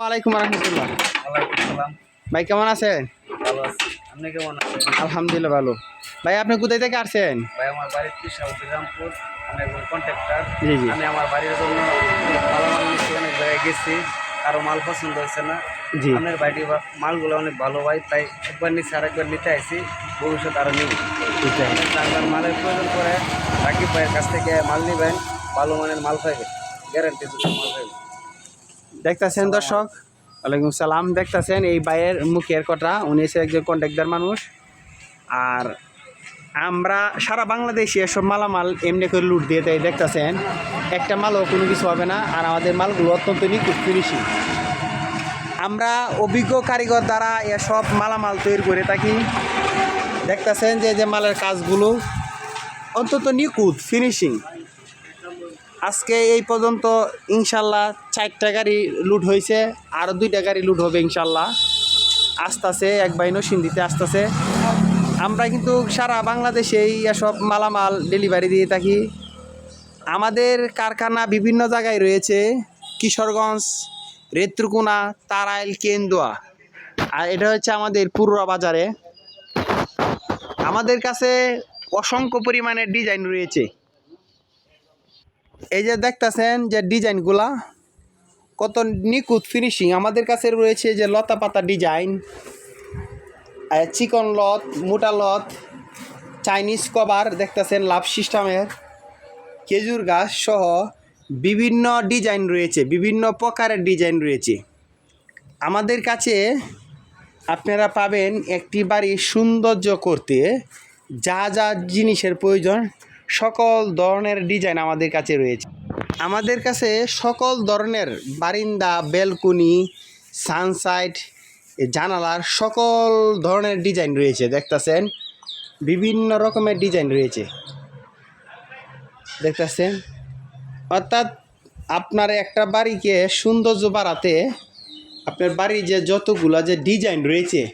ওয়ালাইকুম রহমতুল্লাহ। ভাই কেমন আছেন ভালো আছি। আপনি কেমন আছেন? আলহামদুলিল্লাহ ভালো। ভাই আপনি কোথায় থেকে আসছেন? ভাই আমার আমি একজন কন্ট্রাক্টর জি, জি। আমি আমার বাড়ির জন্য ভালো অনেক জায়গায় গেছি। কারও মাল পছন্দ হয়েছে না। জি। আপনার বাড়ির বা- মালগুলো অনেক ভালো ভাই। তাই একবার নিচ্ছি আর একবার নিতে ভবিষ্যৎ আরও নিব এটাই। আপনার মালের প্রয়োজন পড়ে রাকিব ভাইয়ের কাছ থেকে মাল নেবেন। ভালো মানের মাল পাইবেন গ্যারান্টি মাল পাইবেন দেখতেছেন দর্শক? ওয়ালাইকুম সালাম। দেখতেছেন এই বাইয়ের মুখের কথা। উনি এসে একজন কন্ট্রাক্টর মানুষ। আর আমরা সারা বাংলাদেশে এসব মালামাল এমনি করে লুট দিয়ে দেয় দেখতেছেন? একটা মালও কোনো কিছু হবে না। আর আমাদের মালগুলো অত্যন্ত নিখুঁত ফিনিশিং আমরা অভিজ্ঞ কারিগর দ্বারা এসব মালামাল তৈরি করে থাকি। দেখতেছেন যে যে মালের কাজগুলো অন্তত নিখুঁত ফিনিশিং আজকে এই পর্যন্ত ইনশাল্লাহ চারটা গাড়ি লুট হয়েছে, আর দুইটা গাড়ি লুট হবে ইনশাল্লাহ। আসতেছে, এক বাই নসিন্দিতে আসতেছে। আমরা কিন্তু সারা বাংলাদেশেই এসব মালামাল ডেলিভারি দিয়ে থাকি। আমাদের কারখানা বিভিন্ন জায়গায় রয়েছে, কিশোরগঞ্জ, রেত্রুকুনা, তারাইল, কেন্দুয়া। আর এটা হচ্ছে আমাদের পুরুরা বাজারে। আমাদের কাছে অসংখ্য পরিমাণের ডিজাইন রয়েছে। এই যে দেখতেছেন যে ডিজাইনগুলা, কত নিখুঁত ফিনিশিং আমাদের কাছে রয়েছে যে লতা পাতা ডিজাইন চিকন লত, মোটা লত, চাইনিজ কভার, দেখতেছেন লাভ সিস্টেমের, খেজুর গাছ সহ বিভিন্ন ডিজাইন রয়েছে, বিভিন্ন প্রকারের ডিজাইন রয়েছে। আমাদের কাছে আপনারা পাবেন একটি বাড়ি সৌন্দর্য করতে যা যা জিনিসের প্রয়োজন সকল ধরনের ডিজাইন আমাদের কাছে রয়েছে। আমাদের কাছে সকল ধরনের বারিন্দা, বেলকুনি সানসাইড জানালার সকল ধরনের ডিজাইন রয়েছে, দেখতেছেন? বিভিন্ন রকমের ডিজাইন রয়েছে। দেখতেছেন? অর্থাৎ আপনার একটা বাড়িকে সৌন্দর্য বাড়াতে আপনার বাড়ির যে যতগুলো যে ডিজাইন রয়েছে,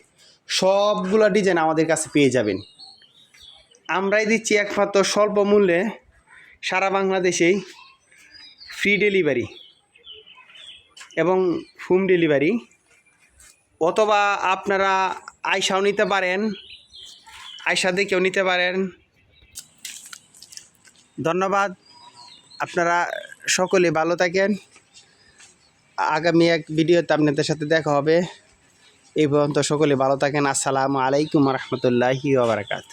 সবগুলো ডিজাইন আমাদের কাছে পেয়ে যাবেন। আমরাই দিচ্ছি একমাত্র স্বল্প মূল্যে সারা বাংলাদেশেই ফ্রি ডেলিভারি এবং হোম ডেলিভারি অথবা আপনারা আয়সাও নিতে পারেন, আয়সা দেখেও নিতে পারেন। ধন্যবাদ। আপনারা সকলে ভালো থাকেন। আগামী এক ভিডিওতে আপনাদের সাথে দেখা হবে। এই পর্যন্ত সকলে ভালো থাকেন। আসসালামু আলাইকুম রহমতুল্লাহি ওবরাকাত